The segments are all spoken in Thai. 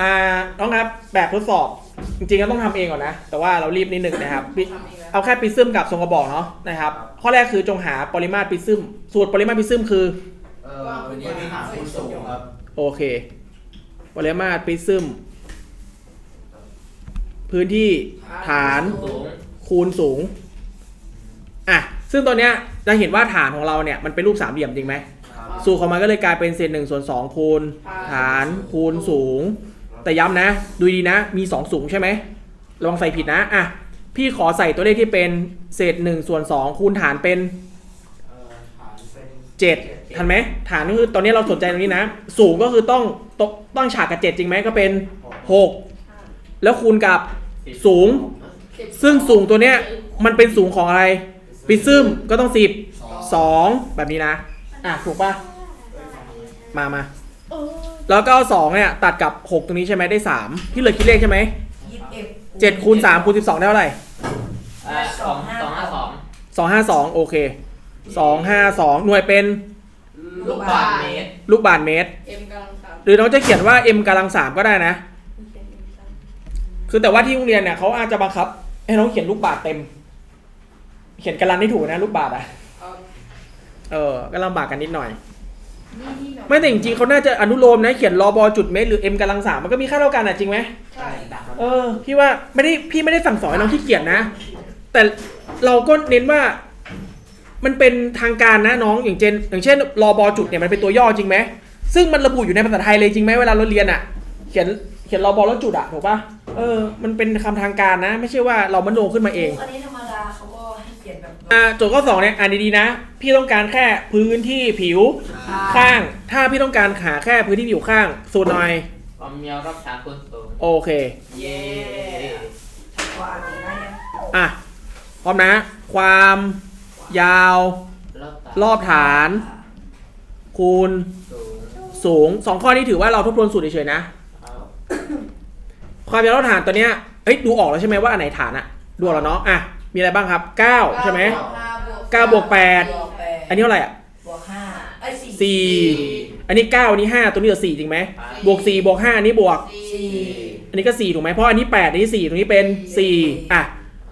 อ่าน้องครับแบบทดสอบ จริงๆก็ต้องทำเองก่อนนะ แต่ว่าเรารีบนิดนึงนะครับปิเอาแค่ปิซึมกับทรงกระบอกเนาะนะครับ ข้อแรกคือจงหาปริมาตรปิซึม สูตรปริมาตรปิซึมคือ เอ่อวันนี้มีหาคูณสูงครับโอเค ปริมาตรปิซึม พื้นที่ฐานสูงคูณสูง อะ ซึ่งตอนเนี้ยจะเห็นว่าฐานของเราเนี่ยมันเป็นรูปสามเหลี่ยมจริงไหมครับสูตรของมันก็เลยกลายเป็นเศษหนึ่งส่วนสองคูณฐานคูณสูง แต่ย้ำนะ ดูดีนะ มี 2 สูงใช่ไหมระวังใส่ผิดนะ อะ พี่ขอใส่ตัวเลขที่เป็นเศษ1ส่วน2คูณฐานเป็นเอ่อฐานเป็น7ทันไหมฐานก็คือตอนนี้เราสนใจตรงนี้นะ สูงก็คือต้องต้องต้องฉากกับ 7 จริงไหมก็เป็น 6 แล้วคูณกับสูง ซึ่งสูงตัวเนี้ยมันเป็นสูงของอะไรปิซึมก็ต้อง 10 2 แบบนี้นะ อะ ถูกปะมามา แล้วก็เอาสองเนี่ยตัดกับ6ตรงนี้ใช่ไหมได้3ที่เหลือคิดเลขใช่ไหมยี่สิบเอ็ด7คูณ3คูณ12ได้เท่าไหร่เอ่อสองสองห้าสอง252โอเค252หน่วยเป็นลูกบาศก์เมตรลูกบาศก์เมตร เอ็มกำลังสามหรือน้องจะเขียนว่า m กำลัง3ก็ได้นะ คือแต่ว่าที่โรงเรียนเนี่ยเขาอาจจะบังคับให้น้องเขียนลูกบาศก์เต็ม เขียนกำลังให้ถูกนะลูกบาศก์อะ เอาเออก็ลำบากกันนิดหน่อยนี่นี่หน่อย ไม่แต่จริงๆเขาน่าจะอนุโลมนะเขียนรอบอจุดเมตรหรือ m กำลัง3มันก็มีค่าเท่ากันอะจริงไหมใช่เออพี่ว่าไม่ได้พี่ไม่ได้สั่งสอนให้น้องขี้เกียจนะ แต่เราก็เน้นว่ามันเป็นทางการนะน้องอย่างเช่นอย่างเช่นรอบอจุดเนี่ยมันเป็นตัวย่อจริงไหมซึ่งมันระบุอยู่ในภาษาไทยเลยจริงไหมเวลาเราเรียนอะ เขียนเขียนรอบอแล้วจุดอะถูกปะเออ มันเป็นคำทางการนะ ไม่ใช่ว่าเรามโนขึ้นมาเองอันนี้ธร โจทย์ข้อสองเนี่ยอ่านดีๆนะ พี่ต้องการแค่พื้นที่ผิวข้าง ถ้าพี่ต้องการหาแค่พื้นที่ผิวข้างสูตรหน่อยความยาวรอบฐานคูณสูงโอเค เย้ว่าอ่านได้ยังอะพร้อมนะ ความยาวรอบฐานรอบฐาน คูณสูงสูงสองข้อนี้ถือว่าเราทบทวนสูตรเฉยๆนะ เอาความยาวรอบฐานตัวเนี้ยเอ้ยดูออกแล้วใช่ไหมว่าอันไหนฐานอะดูออกแล้วเนาะอะ มีอะไรบ้างครับ 9 ใช่ไหม เก้าบวกแปดบวกแปด อันนี้เท่าไหร่อะบวกห้าไอ้ยสี่สี่อันนี้ 9 อันนี้ 5 ตัวนี้เหลือ4จริงไหม บวก 4 บวก 5 อันนี้บวก สี่อันนี้ก็ 4 ถูกไหมเพราะอันนี้ 8 อันนี้ 4 ตรงนี้เป็น 4 อะ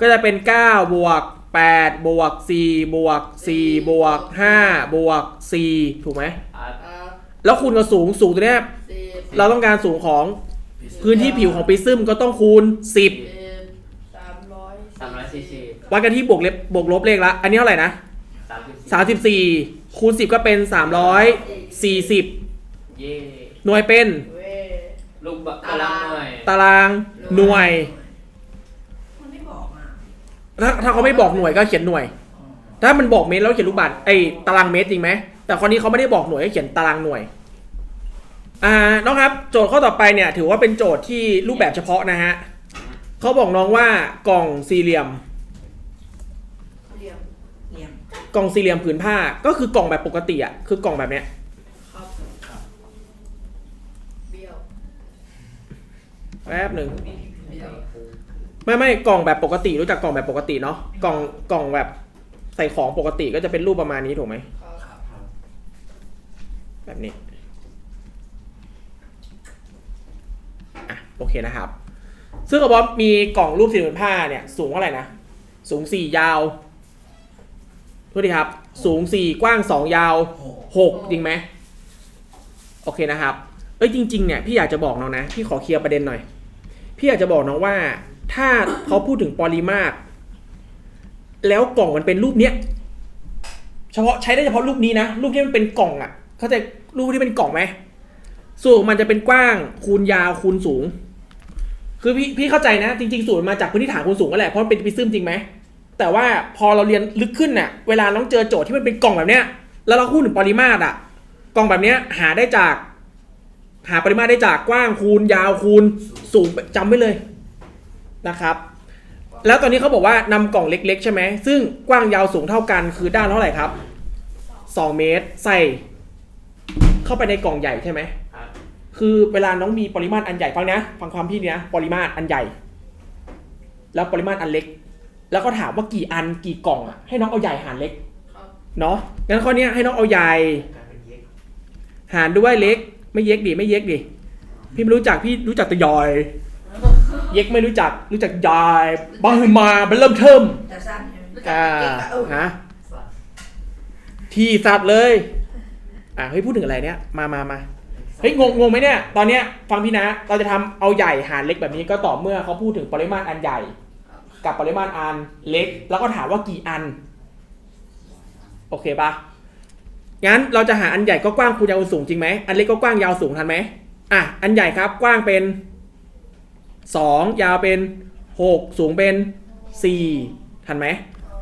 ก็จะเป็น 9 บวก 8 บวก 4 บวก 4 บวก 5 บวก 4 ถูกไหมอะอ่าแล้วคูณกับสูง สูงตัวเนี้ยสิบเราต้องการสูงของพื้นที่ผิวของปริซึมก็ต้องคูณ 10 สิบสามร้อยสามร้อยสี่สิบ วัดกันที่บวกเล็บบวกลบเลขละ อันนี้เท่าไหร่นะสามสิบสี่34คูณ10ก็เป็น340เย้หน่วยเป็น เว้ยลูกบาตารางหน่วยตารางหน่วย มันไม่บอกอะถ้าถ้าเขาไม่บอกหน่วยก็เขียนหน่วย ถ้ามันบอกเมตรแล้วเขียนลูกบาศก์ไอ้ตารางเมตรจริงไหม แต่คนนี้เขาไม่ได้บอกหน่วยก็เขียนตารางหน่วย อ่า น้องครับ โจทย์ข้อต่อไปเนี่ย ถือว่าเป็นโจทย์ที่รูปแบบเฉพาะนะฮะเขาบอกน้องว่ากล่องสี่เหลี่ยม เหลี่ยม เหลี่ยม กล่องสี่เหลี่ยมผืนผ้าก็คือกล่องแบบปกติอะคือกล่องแบบเนี้ยครับเบี้ยวแป๊บหนึ่งเบี้ยวไม่ไม่กล่องแบบปกติรู้จักกล่องแบบปกติเนาะกล่องกล่องแบบใส่ของปกติก็จะเป็นรูปประมาณนี้ถูกไหมครับแบบนี้อะโอเคนะครับ ซึ่งกระบอกมีกล่องรูปสี่เหลี่ยมผ้าเนี่ยสูงเท่าไหร่นะสูงสี่ยาว โทษทีครับ สูงสี่กว้างสองยาวหกจริงไหมโอเคนะครับเอ้ยจริงๆเนี่ยพี่อยากจะบอกน้องนะพี่ขอเคลียร์ประเด็นหน่อย พี่อยากจะบอกน้องว่า ถ้าเขาพูดถึงปริมาตร แล้วกล่องมันเป็นรูปเนี้ยเฉพาะใช้ได้เฉพาะรูปนี้นะ รูปที่มันเป็นกล่องอะ่ะ เข้าใจรูปที่เป็นกล่องไหมสูตรมันจะเป็นกว้างคูณยาวคูณสูง คือพี่พี่เข้าใจนะ จริงๆ สูตรมาจากพื้นที่ฐานคูณสูงก็แหละเพราะมันเป็นปิซึมจริงไหม แต่ว่าพอเราเรียนลึกขึ้นน่ะเวลาน้องเจอโจทย์ที่มันเป็นกล่องแบบเนี้ย แล้วเราพูดถึงปริมาตรอะกล่องแบบเนี้ยหาได้จาก หาปริมาตรได้จากกว้างคูณยาวคูณสูงจำไว้เลยนะครับ แล้วตอนนี้เขาบอกว่านำกล่องเล็ก ๆ ใช่ไหมซึ่งกว้างยาวสูงเท่ากันคือด้านเท่าไหร่ครับ 2 เมตรใส่ เข้าไปในกล่องใหญ่ใช่ไหมครับคือเวลาน้องมีปริมาตรอันใหญ่ฟังนะ ฟังความพี่เนี่ยปริมาตรอันใหญ่ แล้วปริมาตรอันเล็ก แล้วก็ถามว่ากี่อันกี่กล่องอะให้น้องเอาใหญ่หารเล็กครับเนาะงั้นข้อเนี้ยให้น้องเอาใหญ่กลายเป็นเย็กหารด้วยเล็ก ไม่เย็กดิไม่เย็กดิพี่ไม่รู้จักพี่รู้จักแต่ยอย เย็กไม่รู้จักรู้จักยายบางมาเป็นเริ่มเทิมจะสั้นใช่ไหมอ่าเออฮะทีสัตว์เลย อะเฮ้ยพูดถึงอะไรเนี่ยมามามาเฮ้ยงงงงไหมเนี่ย ตอนเนี้ยฟังพี่นะ เราจะทำเอาใหญ่หารเล็กแบบนี้ก็ต่อเมื่อเขาพูดถึงปริมาณอันใหญ่ กับปริมาณอันเล็ก แล้วก็ถามว่ากี่อัน โอเคปะงั้นเราจะหาอันใหญ่ก็กว้างคูณยาวสูงจริงไหมอันเล็กก็กว้างยาวสูงทันไหมอะอันใหญ่ครับกว้างเป็นสองยาวเป็นหกสูงเป็นสี่ทันไหม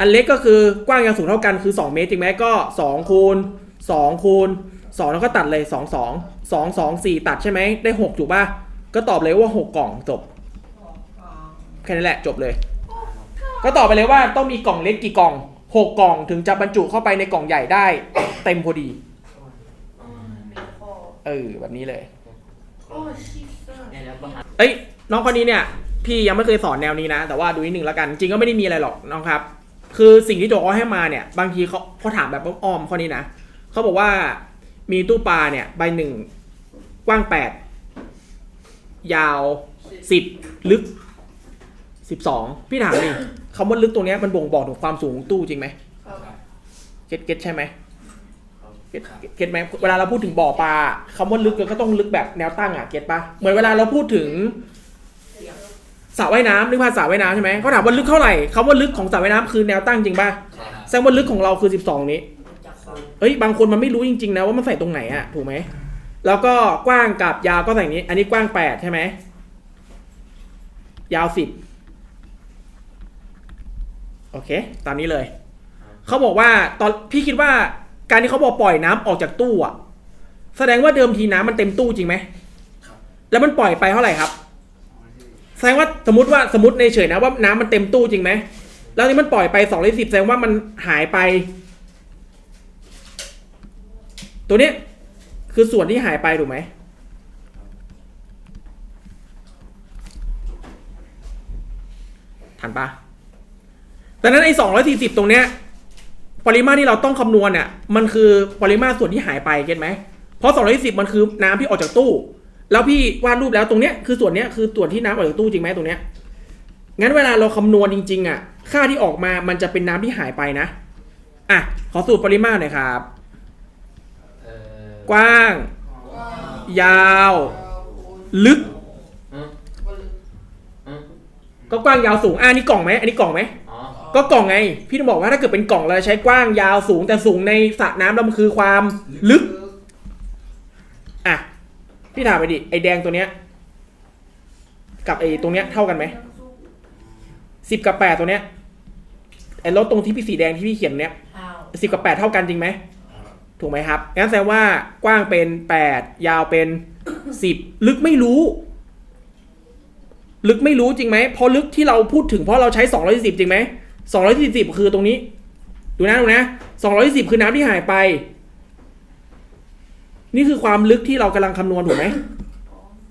อันเล็กก็คือกว้างยาวสูงเท่ากันคือ 2 เมตรจริงไหมก็ 2 คูณ 2 คูณ 2 แล้วก็ตัดเลย 2 2 2 2 4 ตัดใช่ไหมได้ 6 ถูกป่ะ ก็ตอบเลยว่า 6 กล่องจบ แค่นั้นแหละจบเลย ก็ตอบไปเลยว่าต้องมีกล่องเล็กกี่กล่อง6กกล่องถึงจะบรรจุเข้าไปในกล่องใหญ่ได้ เต็มพอดี เออแบบนี้เลยเนี่ยแล้วก็หาเอ้ยน้องคนนี้เนี่ย พี่ยังไม่เคยสอนแนวนี้นะ แต่ว่าดูนิดนึงแล้วกัน จริงก็ไม่ได้มีอะไรหรอกน้องครับ คือสิ่งที่โจเขาให้มาเนี่ย บางทีเขาเขาถามแบบอ้อมๆข้อนี้นะเขาบอกว่ามีตู้ปลาเนี่ยใบหนึ่งกว้างแปดยาวสิบลึกสิบสองพี่ถามดิ คำว่าลึกตรงนี้มันบ่งบอกถึงความสูงของตู้จริงไหมเก็ตเก็ตใช่ไหมเก็ตเก็ตไหมเวลาเราพูดถึงบ่อปลาคำว่าลึกเราก็ต้องลึกแบบแนวตั้งอะเก็ตปะเหมือนเวลาเราพูดถึงสระว่ายน้ำนึกภาพสระว่ายน้ำใช่ไหมเขาถามว่าลึกเท่าไหร่คำว่าลึกของสระว่ายน้ำคือแนวตั้งจริงป่ะแสดงว่าลึกของเราคือ 12 นี้จากคนเอ้ยบางคนมันไม่รู้จริงๆนะว่ามันใส่ตรงไหนอะถูกไหมแล้วก็กว้างกับยาวก็ใส่งนี้ อันนี้กว้าง 8 ใช่ไหมยาว 10 โอเค ตามนี้เลย เขาบอกว่าตอนพี่คิดว่าการที่เขาบอกปล่อยน้ำออกจากตู้อะแสดงว่าเดิมทีน้ำมันเต็มตู้จริงไหมแล้วมันปล่อยไปเท่าไหร่ครับ แสดงว่าสมมติว่าสมมติในเฉยนะว่าน้ำมันเต็มตู้จริงไหม แล้วนี่มันปล่อยไปสองร้อยสิบแสดงว่ามันหายไป ตัวเนี้ยคือส่วนที่หายไปถูกไหม ทันปะ ดังนั้นไอ้สองร้อยสี่สิบตรงเนี้ยปริมาตรที่เราต้องคำนวณเนี่ยมันคือปริมาตรส่วนที่หายไปเก็ตไหมเพราะสองร้อยสิบมันคือน้ำที่ออกจากตู้ แล้วพี่วาดรูปแล้วตรงเนี้ยคือส่วนเนี้ยคือส่วนที่น้ำออกจากตู้จริงไหมตรงเนี้ยงั้นเวลาเราคำนวณจริง ๆอะค่าที่ออกมามันจะเป็นน้ำที่หายไปนะอะขอสูตรปริมาตรหน่อยครับเอ่อกว้าง ยาว ลึกอืมอืมก็กว้างยาวสูงอะอันนี้กล่องไหมอันนี้กล่องไหมอ๋อ ก็กล่องไง พี่ต้องบอกว่าถ้าเกิดเป็นกล่องเราใช้กว้างยาวสูงแต่สูงในสระน้ำเรามันคือความลึก อะ พี่ถามไปดิ ไอแดงตัวเนี้ย กับไอตรงเนี้ยเท่ากันไหมสิบกับแปดตัวเนี้ยไอรถตรงที่พี่สีแดงที่พี่เขียนเนี้ยอ้าวสิบกับแปดเท่ากันจริงไหมถูกไหมครับงั้นแสดงว่ากว้างเป็นแปดยาวเป็นสิบลึกไม่รู้ ลึกไม่รู้จริงไหมเพราะลึกที่เราพูดถึงเพราะเราใช้สองร้อยสิบจริงไหม สองร้อยสี่สิบคือตรงนี้ ดูนะดูนะสองร้อยสิบคือน้ำที่หายไป นี่คือความลึกที่เรากำลังคำนวณถูกไหม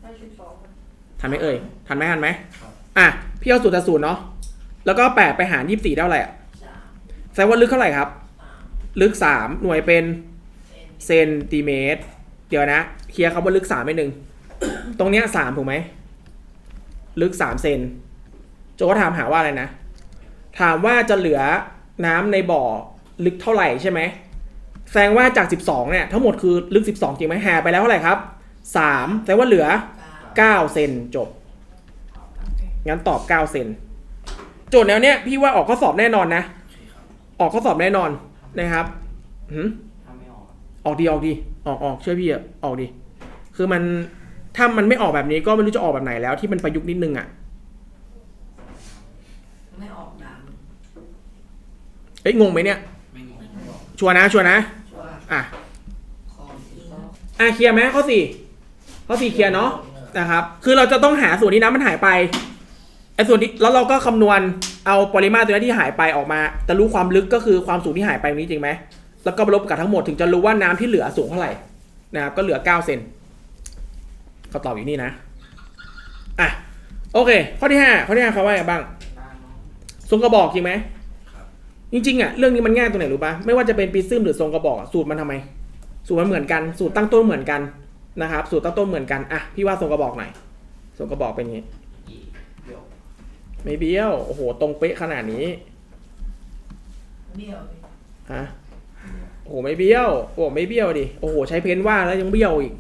ได้สิบสองทันไหมเอ่ย ทันไหมทันไหมอะ พี่เอาสูตรแต่สูตรเนาะ แล้วก็แปดไปหารยี่สิบสี่ได้เท่าไหร่อะสามแสดงว่าลึกเท่าไหร่ครับสามลึกสามหน่วยเป็นเซนเซนติเมตร เดี๋ยวนะ เคลียร์คำว่าลึกสามไปหนึ่ง ตรงเนี้ยสามถูกไหม ลึกสามเซน โจก็ถามหาว่าอะไรนะ ถามว่าจะเหลือน้ำในบ่อลึกเท่าไหร่ใช่ไหมแสดงว่าจาก 12 เนี่ย ทั้งหมดคือลึก 12 จริงไหมหาไปแล้วเท่าไหร่ครับ 3 แสดงว่าเหลือเก้า9เซนจบ งั้นตอบ 9 เซน โจทย์แนวเนี้ยพี่ว่าออกข้อสอบแน่นอนนะ ออกข้อสอบแน่นอนนะครับหืมทำไม่ออกออกดีออกดี ออกออกเชื่อพี่อะออกดี คือมันถ้ามันไม่ออกแบบนี้ก็ไม่รู้จะออกแบบไหนแล้วที่มันประยุกต์นิดนึงอะ ไม่ออกน้ เอ้ยงงไหมเนี่ย ไม่งงชัวร์นะชัวร์นะำชัวร์อะคอมอิงอะเคลียร์ไหมข้อสี่ข้อสี่เคลียร์เนาะนะครับ คือเราจะต้องหาส่วนที่น้ำมันหายไปไอ้ส่วนที่แล้วเราก็คำนวณเอาปริมาตรตัวนี้ที่หายไปออกมา แต่รู้ความลึกก็คือความสูงที่หายไปตรงนี้จริงไหมแล้วก็มาลบกับทั้งหมดถึงจะรู้ว่าน้ำที่เหลือสูงเท่าไหร่นะครับก็เหลือ9เซนก็ตอบอยู่นี่นะอะโอเค ข้อที่ห้าข้อที่ห้าเขาว่าไงบ้างทรงกระบอกจริงไหม จริงๆอะเรื่องนี้มันง่ายตรงไหนรู้ปะไม่ว่าจะเป็นปีซึมหรือทรงกระบอกอะสูตรมันทำไม สูตรมันเหมือนกันสูตรตั้งต้นเหมือนกันนะครับ สูตรตั้งต้นเหมือนกันอะพี่ว่าทรงกระบอกหน่อยทรงกระบอกเป็นอย่างงี้เดี๋ยวไม่เบี้ยวโอ้โหตรงเป๊ะขนาดนี้เบี้ยวพี่ฮะโอ้โหไม่เบี้ยว โอ้โหไม่เบี้ยวดิโอ้โหใช้เพนว่าดแล้วยังเบี้ยวอีก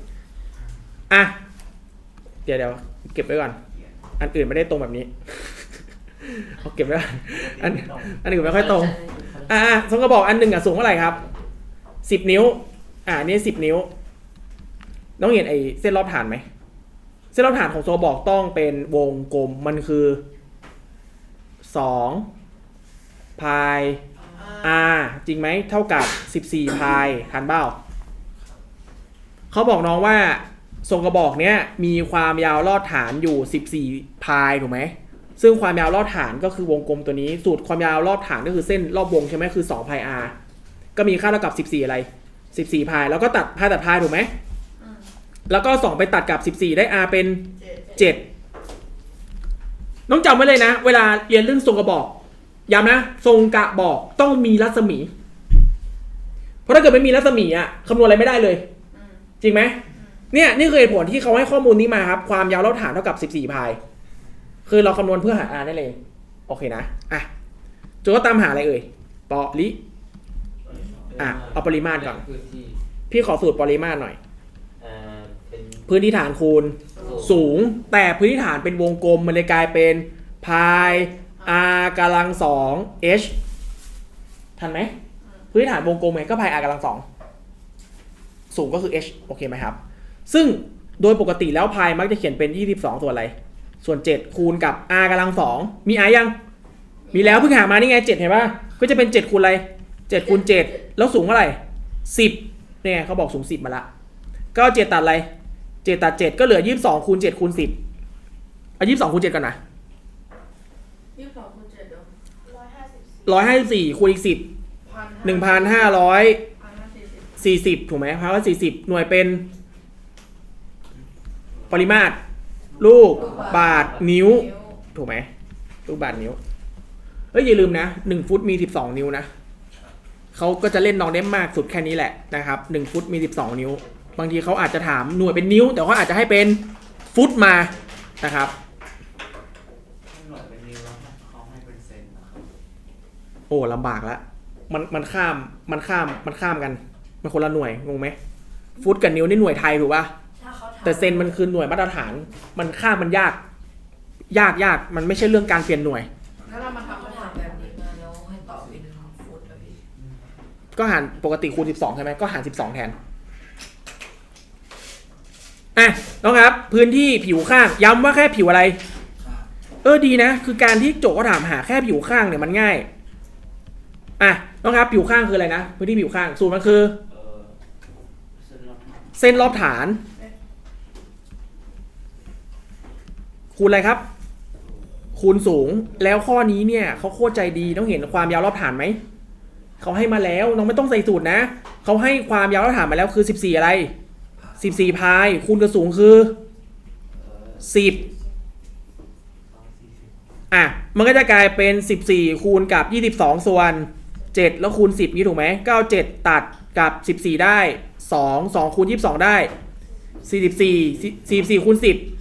อะเดี๋ยวเดี๋ยวเก็บไว้ก่อน อันอื่นไม่ได้ตรงแบบนี้ เอาเก็บไว้ก่อนอันอันอื่นไม่ค่อยตรง อ่าทรงกระบอกอันหนึ่งอะสูงเท่าไหร่ครับสิบนิ้ว อ่าอันนี่สิบนิ้ว น้องเห็นไอ้เส้นรอบฐานไหม เส้นรอบฐานของทรงกระบอกต้องเป็นวงกลมมันคือสองพาย r จริงไหมเท่ากับสิบสี่พายทันเบ้าเขาบอกน้องว่าทรงกระบอกเนี้ยมีความยาวลอดฐานอยู่สิบสี่พายถูกไหม ซึ่งความยาวรอบฐานก็คือวงกลมตัวนี้ สูตรความยาวรอบฐานก็คือเส้นรอบวงใช่ไหมคือ2พาย r ก็มีค่าเท่ากับ 14 อะไร 14พายแล้วก็ตัดพายตัดพายถูกไหมอืมแล้วก็ 2 ไปตัดกับ 14 ได้ r เป็นเจ็ด7น้องจำไว้เลยนะ เวลาเรียนเรื่องทรงกระบอกย้ำนะ ทรงกระบอกต้องมีรัศมี เพราะถ้าเกิดไม่มีรัศมีอะคำนวณอะไรไม่ได้เลยอืมจริงไหมเนี่ยนี่คือเหตุผลที่เขาให้ข้อมูลนี้มาครับ ความยาวรอบฐานเท่ากับ 14พาย คือเราคำนวณเพื่อหา r ได้เลย โอเคนะอะโจทย์ก็ตามหาอะไรเอ่ยปริอะเอาปริมาตรก่อน พื้นที่พี่ขอสูตรปริมาตรหน่อย อ่าเป็นพื้นที่ฐานคูณ สูงแต่พื้นที่ฐานเป็นวงกลมมันเลยกลายเป็นพาย r กำลังสอง h ทันไหมพื้นที่ฐานวงกลมไงก็พาย r กำลังสองสูงก็คือ h โอเคไหมครับ ซึ่งโดยปกติแล้วพายมักจะเขียนเป็น 22 ส่วนอะไร ส่วน 7 คูณกับ r กำลังสองมี r ยัง มีแล้วเพิ่งหามานี่ไง 7 เห็นปะก็จะเป็น 7 คูณอะไร 7 คูณ 7 แล้วสูงเท่าไหร่ 10เนี่ยเขาบอกสูง 10 มาละ ก็เอา7ตัดอะไร 7 ตัด 7 ก็เหลือ 22 คูณ 7 คูณ 10 เอา 22 คูณ 7กันนะยี่สิบสองคูณเจ็ดเดี๋ยว154 คูณอีก 10 พัน1,540 พันห้าสี่สิบถูกไหมพันว่า40 หน่วยเป็น ปริมาตร ลูกบาทนิ้วนิ้ว ถูกไหมลูกบาทนิ้วเอ้ยอย่าลืมนะหนึ่งฟุตมีสิบสองนิ้วนะเขาก็จะเล่นน้องได้มากสุดแค่นี้แหละนะครับหนึ่งฟุตมีสิบสองนิ้ว บางทีเขาอาจจะถามหน่วยเป็นนิ้ว แต่เขาอาจจะให้เป็นฟุตมานะครับหน่วยเป็นนิ้วแล้วเขาให้เป็นเซนนะครับโอ้ลำบากละมันมันข้ามมันข้ามมันข้ามกัน มันคนละหน่วยงงไหมฟุตกับนิ้วนี่หน่วยไทยถูกป่ะถ้าเขาถาม แต่เซนมันคือหน่วยมาตรฐาน มันข้ามมันยาก ยากยากมันไม่ใช่เรื่องการเปลี่ยนหน่วยแล้วเรามาทำเขาถามแบบนี้มาแล้วให้ตอบเป็นฟุตอะพี่ก็หารปกติคูณ 12 ใช่ไหมก็หาร 12 แทน อะน้องครับ พื้นที่ผิวข้าง ย้ำว่าแค่ผิวอะไร เออดีนะ คือการที่โจทย์ก็ถามหาแค่ผิวข้างเนี่ยมันง่าย อะน้องครับ ผิวข้างคืออะไรนะ พื้นที่ผิวข้าง สูตรมันคือเออเส้นรอบเส้นรอบฐาน คูณอะไรครับ คูณสูงแล้วข้อนี้เนี่ยเขาโคตรใจดีต้องเห็นความยาวรอบฐานไหมเขาให้มาแล้วน้องไม่ต้องใส่สูตรนะเขาให้ความยาวรอบฐานมาแล้วคือ 14 อะไร 14 พาย คูณกับสูงคือ 10สองสี่สิบอะ มันก็จะกลายเป็น 14 คูณกับ 22 ส่วน 7 แล้วคูณ 10 นี้ถูกไหม97 ตัดกับ 14 ได้ 2 2 คูณ 22 ได้ 44 44คูณ10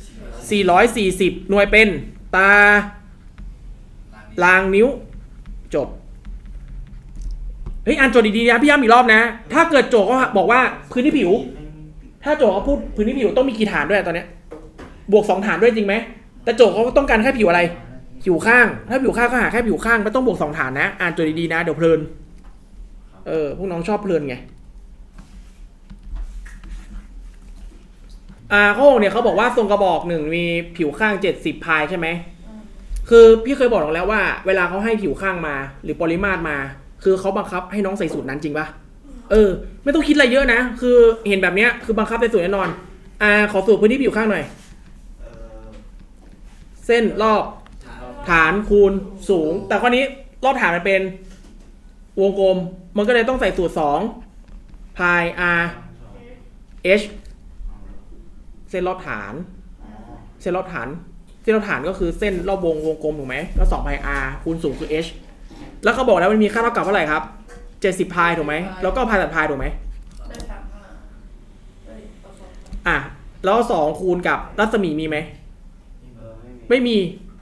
440 หน่วยเป็นตาลางนิ้วจบ เฮ้ยอ่านโจทย์ดีๆนะพี่ย้ำอีกรอบนะ ถ้าเกิดโจทย์ก็บอกว่าพื้นที่ผิว ถ้าโจทย์เขาพูดพื้นที่ผิวต้องมีกี่ฐานด้วยตอนเนี้ย บวกสองฐานด้วยจริงไหม แต่โจทย์เขาต้องการแค่ผิวอะไร ผิวข้าง ถ้าผิวข้างก็หาแค่ผิวข้างไม่ต้องบวกสองฐานนะ อ่านโจทย์ดีๆนะ เดี๋ยวเพลิน เออพวกน้องชอบเพลินไง อ่าข้อหกเนี่ยเขาบอกว่าทรงกระบอกหนึ่งมีผิวข้างเจ็ดสิบพายใช่ไหม คือพี่เคยบอกน้องแล้วว่า เวลาเขาให้ผิวข้างมา หรือปริมาตรมา คือเขาบังคับให้น้องใส่สูตรนั้นจริงปะเออ ไม่ต้องคิดอะไรเยอะนะ คือเห็นแบบเนี้ยคือบังคับใส่สูตรแน่นอน อ่าขอสูตรพื้นที่ผิวข้างหน่อย เส้นรอบฐานฐานคูณสูง แต่ข้อนี้รอบฐานมันเป็น วงกลม มันก็เลยต้องใส่สูตรสองพาย r h เส้นรอบฐาน เส้นรอบฐาน เส้นรอบฐานก็คือเส้นรอบวงวงกลมถูกไหมแล้วสองพาย r คูณสูงคือ h แล้วเขาบอกแล้วมันมีค่าเท่ากับเท่าไหร่ครับเจ็ดสิบพายถูกไหมแล้วก็พายตัดพายถูกไหมได้สามห้าเฮ้ยประสบอะแล้วสองคูณกับรัศมีมีไหมเออไม่มีไม่มี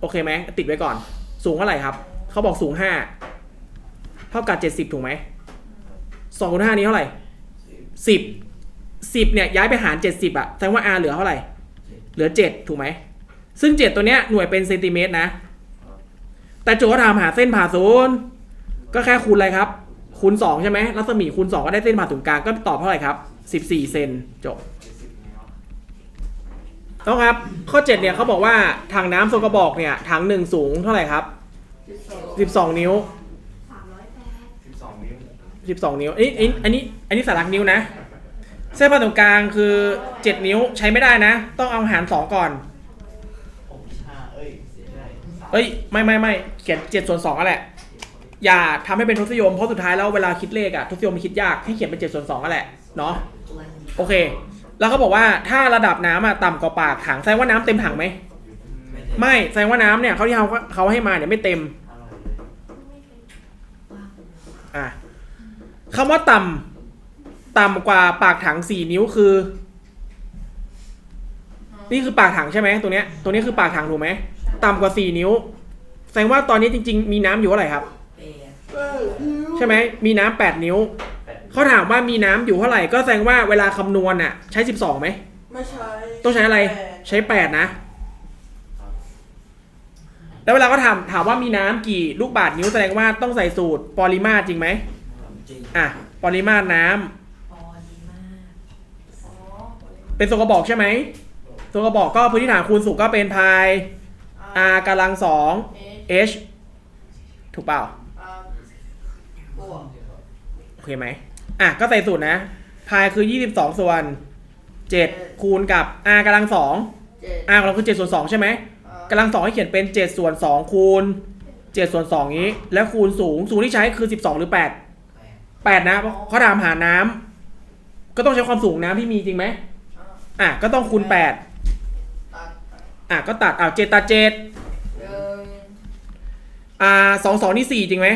โอเคไหมติดไว้ก่อน สูงเท่าไหร่ครับเขาบอกสูงห้าเท่ากับเจ็ดสิบถูกไหมสองคูณห้านี้เท่าไหร่สิบ สิบเนี่ยย้ายไปหารเจ็ดสิบอะแสดงว่า r เหลือเท่าไหร่ เหลือเจ็ดถูกไหม ซึ่งเจ็ดตัวเนี้ยหน่วยเป็นเซนติเมตรนะ แต่โจทย์ถามหาเส้นผ่าศูนย์ก็แค่คูณอะไรครับ คูณสองใช่ไหมรัศมีคูณสองก็ได้เส้นผ่าศูนย์กลางก็ตอบเท่าไหร่ครับสิบสี่เซนจบเจ็ดสิบนิ้วต้องครับ ข้อ7เนี่ยเขาบอกว่าถังน้ำทรงกระบอกเนี่ยถังหนึ่งสูงเท่าไหร่ครับ 12 นิ้วสิบสองนิ้ว12 นิ้วอันนี้อันนี้อันนี้สารักนิ้วนะ เส้นผ่าศูนย์กลางคือ 7 นิ้วใช้ไม่ได้นะ ต้องเอาหาร 2 ก่อนหกห้าเอ้ยใช่สามเอ้ย ไม่ไม่ไม่เขียน7ส่วน2ก็แหละ อย่าทำให้เป็นทศนิยมเพราะสุดท้ายแล้วเวลาคิดเลขอะทศนิยมมันคิดยากให้เขียนเป็น7ส่วน2ก็แหละเนาะโอเค แล้วเขาบอกว่าถ้าระดับน้ำอะต่ำกว่าปากถังแสดงว่าน้ำเต็มถังไหมไม่แสดงว่าน้ำเนี่ยเขาที่เขาเขาให้มาเนี่ยไม่เต็มอร่อยเลยอะคำว่าต่ำ ต่ำกว่าปากถังสี่นิ้วคือ นี่คือปากถังใช่ไหมตัวเนี้ยตัวนี้คือปากถังถูกไหมต่ำกว่าสี่นิ้ว แสดงว่าตอนนี้จริง ๆ มีน้ำอยู่เท่าไหร่ครับแปดใช่ไหมมีน้ำแปดนิ้วแปดเขาถามว่ามีน้ำอยู่เท่าไหร่ก็แสดงว่าเวลาคำนวณน่ะ ใช้สิบสองไหมไม่ใช่ต้องใช้อะไรแปดใช้แปดนะ แล้วเวลาก็ถามถามว่ามีน้ำกี่ลูกบาศก์นิ้วแสดงว่าต้องใส่สูตรปริมาตรจริงไหมจริง อะปริมาตรน้ำ ปอดีมากอ๋อ เป็นทรงกระบอกใช่ไหมทรงกระบอกก็พื้นที่ฐานคูณสุกก็เป็นพาย r กำลังสองเอ h ถูกเปล่าอ่าบวกโอเคไหมอะก็ใส่สูตรนะพายคือ 22 ส่วน 7 คูณกับ r กำลังสองเจ็ด r ของเราคือ7ส่วน2ใช่ไหมอ่ากำลังสองให้เขียนเป็น 7 ส่วน 2 คูณ 7 ส่วน2นี้ แล้วคูณสูงสูงที่ใช้คือ 12 หรือ 8 8 นะเพราะเขาถามหาน้ำก็ต้องใช้ความสูงน้ำที่มีจริงไหม อ่าอะก็ต้องคูณ8ตัดอะก็ตัดอะ7ตัด7หนึ่งอ่าสองสองนี่สี่จริงไหม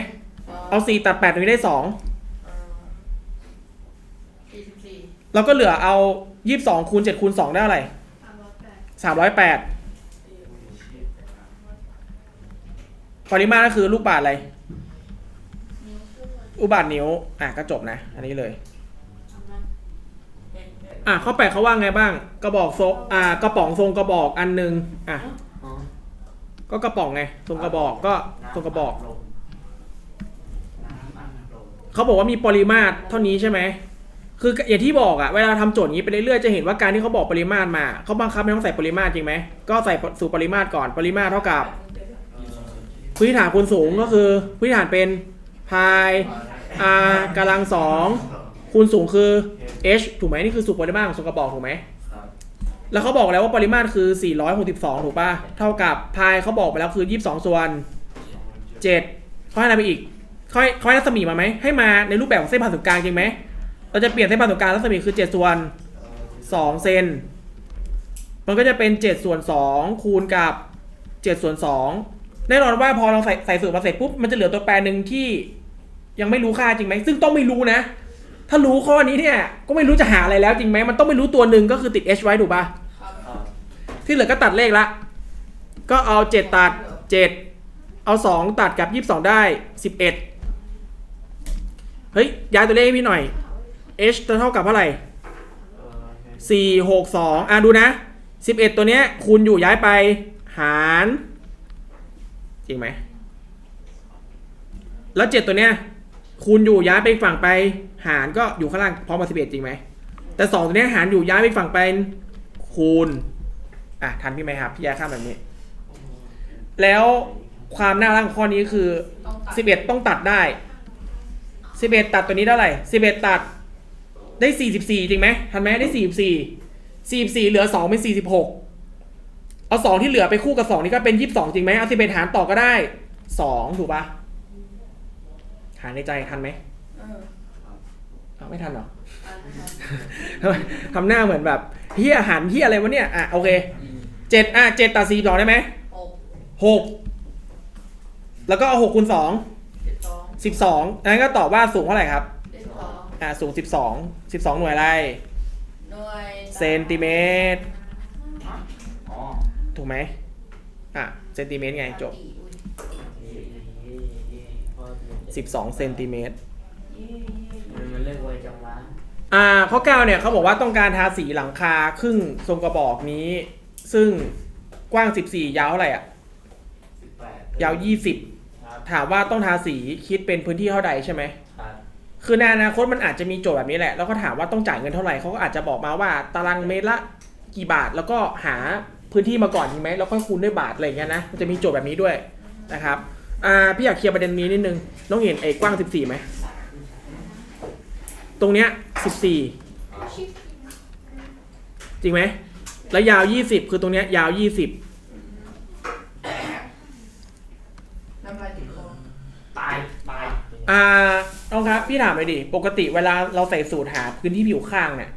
เอาสี่ตัดแปดตรงนี้ได้สองอ่าสี่สิบสี่เราก็เหลือเอายี่สิบสองคูณเจ็ดคูณสองได้อะไรสามร้อยแปดสามร้อยแปดปริมาตรก็คือลูกบาทอะไรนิ้วครึ่งอุบาทนิ้วอะก็จบนะ อันนี้เลยเจ็ดเจ็ด อะข้อแปดเขาว่าไงบ้าง กระบอกทรงอ่ากระป๋องทรงกระบอกอันหนึ่งอะก็กระป๋องไงทรงกระบอกก็ทรงกระบอกเขาบอกว่ามีปริมาตรเท่านี้ใช่ไหมคืออย่างที่บอกอะเวลาทำโจทย์อย่างนี้ไปเรื่อยๆจะเห็นว่าการที่เขาบอกปริมาตรมาเขาบังคับไม่ต้องใส่ปริมาตรจริงไหมก็ใส่สู่ปริมาตรก่อนปริมาตรเท่ากับพื้นฐานคูณสูงก็คือพื้นฐานเป็นพาย r กำลังสอง คูณสูงคือ h ถูกไหมนี่คือสูตรปริมาตรของทรงกระบอกถูกไหมครับแล้วเขาบอกแล้วว่าปริมาตรคือ 462 ถูกป่ะ เท่ากับพายเขาบอกไปแล้วคือ 22 ส่วน 7เขาให้อะไรไปอีกเขาให้เขาให้รัศมีมาไหม ให้มาในรูปแบบของเส้นผ่านศูนย์กลางจริงไหม เราจะเปลี่ยนเส้นผ่านศูนย์กลางรัศมีคือ 7 ส่วน 2 เซน มันก็จะเป็น 7 ส่วน 2 คูณกับ 7 ส่วน 2 แน่นอนว่าพอเราใส่ใส่สูตรมาเสร็จปุ๊บ มันจะเหลือตัวแปรหนึ่งที่ยังไม่รู้ค่าจริงไหม ซึ่งต้องไม่รู้นะ ถ้ารู้ข้อนี้เนี่ยก็ไม่รู้จะหาอะไรแล้วจริงไหมมันต้องไม่รู้ตัวหนึ่งก็คือติด h ไว้ถูกป่ะที่เหลือก็ตัดเลขละ ก็เอา 7 ตัด 7 เอา 2 ตัดกับ 22 ได้ 11 เฮ้ย ย้ายตัวเลขให้พี่หน่อย h จะเท่ากับเท่าไหร่เออโอเคสี่หกสองอะดูนะสิบเอ็ดตัวเนี้ยคูณอยู่ย้ายไปหาร จริงไหม แล้วเจ็ดตัวเนี้ยคูณอยู่ย้ายไปอีกฝั่งไป หารก็อยู่ข้างล่างพร้อมกับสิบเอ็ดจริงไหม แต่สองตัวนี้หารอยู่ย้ายไปฝั่งไปคูณ อะทันพี่ไหมครับ พี่ย้ายข้ามแบบนี้ แล้วความน่ารักของข้อนี้คือสิบเอ็ดต้องตัดได้สิบเอ็ดตัดตัวนี้ได้เท่าไหร่สิบเอ็ดตัดได้สี่สิบสี่จริงไหมทันไหมได้สี่สิบสี่สี่สิบสี่เหลือสองเป็นสี่สิบหกเอาสองที่เหลือไปคู่กับสองนี่ก็เป็นยี่สิบสองจริงไหมเอาสิบเอ็ดหารต่อก็ได้สองถูกปะหารในใจทันไหม เอาไม่ทันเหรออันนั้นทำไมทำหน้าเหมือนแบบเฮียหันเฮียอะไรวะเนี่ยอะโอเคเจ็ดอะเจ็ดตัดสี่สองได้ไหมหกหกแล้วก็เอาหกคูณสองสิบสองสิบสองนั้นก็ตอบว่าสูงเท่าไหร่ครับสิบสองอ่าสูงสิบสองสิบสองหน่วยอะไรหน่วยเซนติเมตรอ๋อถูกไหมอะเซนติเมตรไงจบ12เซนติเมตร อ่าข้อ9เนี่ยเขาบอกว่าต้องการทาสีหลังคาครึ่งทรงกระบอกนี้ ซึ่งกว้าง 14 ยาวเท่าไหร่อะ สิบแปดยาว ครับ20 ถามว่าต้องทาสีคิดเป็นพื้นที่เท่าใดใช่ไหม ครับคือในอนาคตมันอาจจะมีโจทย์แบบนี้แหละ แล้วก็ถามว่าต้องจ่ายเงินเท่าไหร่เขาก็อาจจะบอกมาว่าตารางเมตรละกี่บาท แล้วก็หาพื้นที่มาก่อนใช่ไหมแล้วก็คูณด้วยบาทอะไรอย่างเงี้ยนะ มันจะมีโจทย์แบบนี้ด้วยนะครับ อ่าพี่อยากเคลียร์ประเด็นนี้นิดนึง น้องเห็นไอ้กว้าง 14ไหม ตรงเนี้ย 14จริงไหม แล้วยาว20คือตรงเนี้ยยาว20น้ำลายติดคอตาย ตาย อ่าน้องครับ พี่ถามเลยดิ ปกติเวลาเราใส่สูตรหาพื้นที่ผิวข้างเนี่ย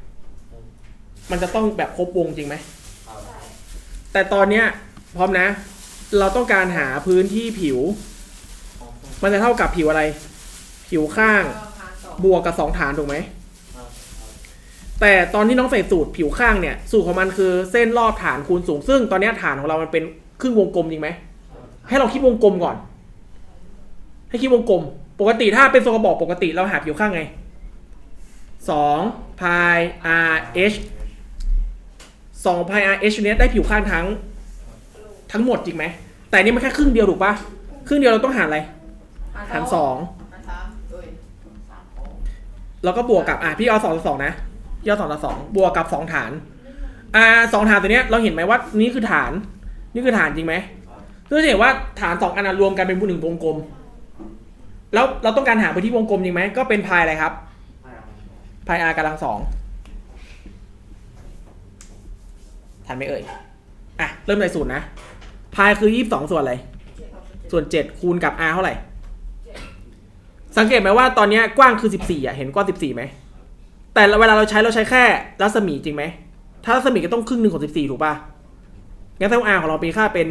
มันจะต้องแบบครบวงจริงไหมเอาแต่ตอนเนี้ยพร้อมนะ เราต้องการหาพื้นที่ผิว มันจะเท่ากับผิวอะไร ผิวข้างก็พาสองบวกกับสองฐานถูกไหมครับ แต่ตอนที่น้องใส่สูตรผิวข้างเนี่ย สูตรของมันคือเส้นรอบฐานคูณสูง ซึ่งตอนเนี้ยฐานของเรามันเป็นครึ่งวงกลมจริงไหม ให้เราคิดวงกลมก่อน ให้คิดวงกลม ปกติถ้าเป็นทรงกระบอกปกติเราหาผิวข้างไงสองพาย r h สองพาย r h เนี้ยได้ผิวข้างทั้งทั้งหมดจริงไหม แต่อันนี่มันแค่ครึ่งเดียวถูกปะครึ่งเดียวเราต้องหารอะไร หารสองหารสามเอ้ยสามสองแล้วก็บวกกับ อะ พี่เอาสองต่อสองนะ พี่อสองต่อสองบวกกับสองฐาน อ่าสองฐานตัวเนี้ยเราเห็นไหมว่านี่คือฐาน นี่คือฐานจริงไหมซึ่งจะเห็นว่าฐานสองอันนะรวมกันเป็นหนึ่งวงกลม แล้วเราต้องการหาพื้นที่วงกลมจริงไหมก็เป็นพายอะไรครับพาย r กำลังสองทันไหมเอ่ยอะเริ่มในศูนย์นะพายคือยี่สิบสองส่วนอะไรส่วนเจ็ดคูณกับ r เท่าไหร่ สังเกตไหมว่าตอนนี้กว้างคือสิบสี่อะเห็นกว้างสิบสี่ไหม แต่เวลาเราใช้เราใช้แค่รัศมีจริงไหม ถ้ารัศมีก็ต้องครึ่งหนึ่งของสิบสี่ถูกป่ะ งั้นแสดงว่าของเราเป็นค่าเป็น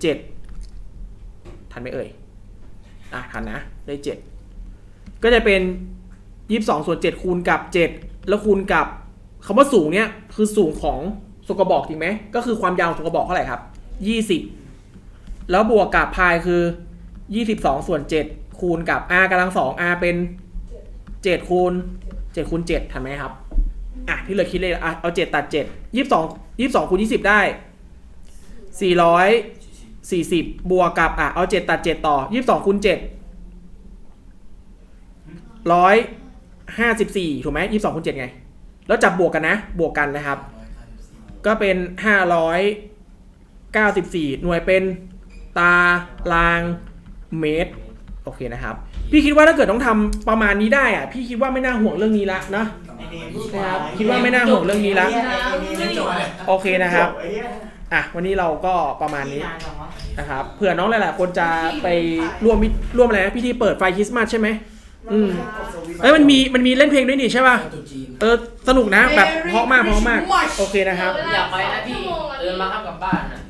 เจ็ดทันไหมเอ่ย อะทันนะ ได้เจ็ดก็จะเป็นยี่สิบสองส่วนเจ็ดคูณกับเจ็ดแล้วคูณกับคำว่าสูงเนี้ยคือสูงของทรงกระบอกจริงไหม ก็คือความยาวของทรงกระบอกเท่าไหร่ครับยี่สิบแล้วบวกกับพายคือยี่สิบสองส่วนเจ็ดคูณกับ r กำลังสอง r เป็นเจ็ดคูณ เจ็ดคูณเจ็ดทันไหมครับ อะ ที่เหลือคิดเลยอะเอาเจ็ดตัดเจ็ดยี่สิบสองยี่สิบสองคูณยี่สิบได้สี่ร้อยสี่สิบบวกกับอะเอาเจ็ดตัดเจ็ดต่อยี่สิบสองคูณเจ็ดร้อยห้าสิบสี่ถูกไหมยี่สิบสองคูณเจ็ดไง แล้วจับบวกกันนะ บวกกันนะครับ ก็เป็นห้าร้อยเก้าสิบสี่หน่วยเป็นตารางเมตร โอเคนะครับ พี่คิดว่าถ้าเกิดต้องทำประมาณนี้ได้อะพี่คิดว่าไม่น่าห่วงเรื่องนี้ละนะไอ้นี่พูดนะครับคิดว่าไม่น่าห่วงเรื่องนี้ละไอ้นี่ไม่จบเลยโอเคนะครับไอ้เหี้ยอะวันนี้เราก็ประมาณนี้นานจังวะนะครับเผื่อน้องหลายๆคนจะไปร่วมมิร่วมอะไรนะพิธีเปิดไฟคริสต์มาสใช่ไหม อืม เอ้ยมันมีมันมีเล่นเพลงด้วยนี่ใช่ป่ะตุ๊จีนเออสนุกนะแบบเพราะมากเพราะมากโอเคนะครับ อยากไปนะพี่เดินมาข้ามกลับบ้านนะ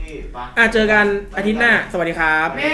นี่ปะอะเจอกันอาทิตย์หน้าสวัสดีครับแม่